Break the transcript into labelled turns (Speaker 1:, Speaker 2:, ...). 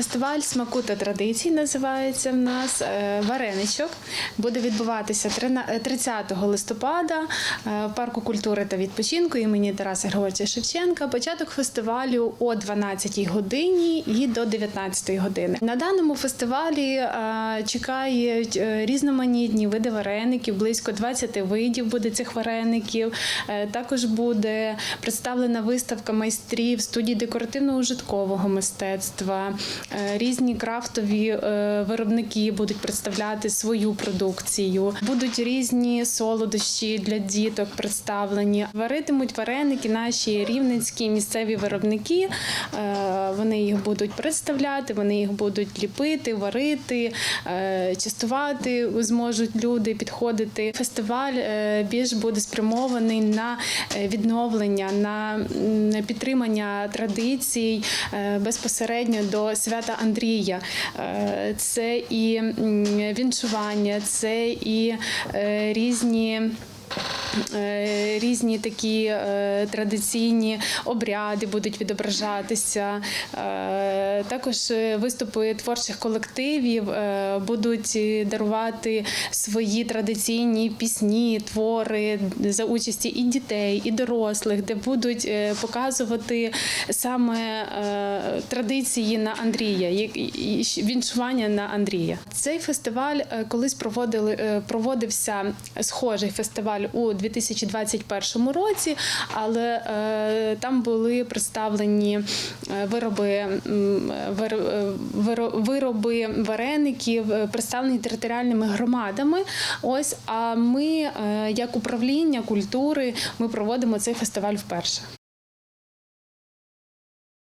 Speaker 1: Фестиваль смаку та традицій називається в нас е, вареничок. Буде відбуватися трина- е, 30 листопада е, в парку культури та відпочинку імені Тараса Григорьовича Шевченка. Початок фестивалю о 12 годині і до 19 години. На даному фестивалі чекають різноманітні види вареників, близько 20 видів буде цих вареників. Також буде представлена виставка майстрів студії декоративно-ужиткового мистецтва. Е, Різні крафтові е, виробники будуть представляти свою продукцію. Будуть різні солодощі для діток представлені. Варитимуть вареники наші рівненські місцеві виробники. Е, Вони їх будуть представляти, вони їх будуть ліпити, варити, частувати зможуть люди підходити. Фестиваль більш буде спрямований на відновлення, на підтримання традицій безпосередньо до свята Андрія. Е, Це і вінчування, це і е, різні. Е, Різні такі е, традиційні обряди будуть відображатися. Е, Також виступи творчих колективів будуть дарувати свої традиційні пісні, твори за участі і дітей, і дорослих, де будуть показувати саме традиції на Андрія, віншування на Андрія. Цей фестиваль колись проводили, проводився схожий фестиваль у 2021 році, але е, там були представлені е, вироби, вир- е, вироби вареників, представлені територіальними громадами. Ось, а ми, як управління культури, ми проводимо цей фестиваль вперше.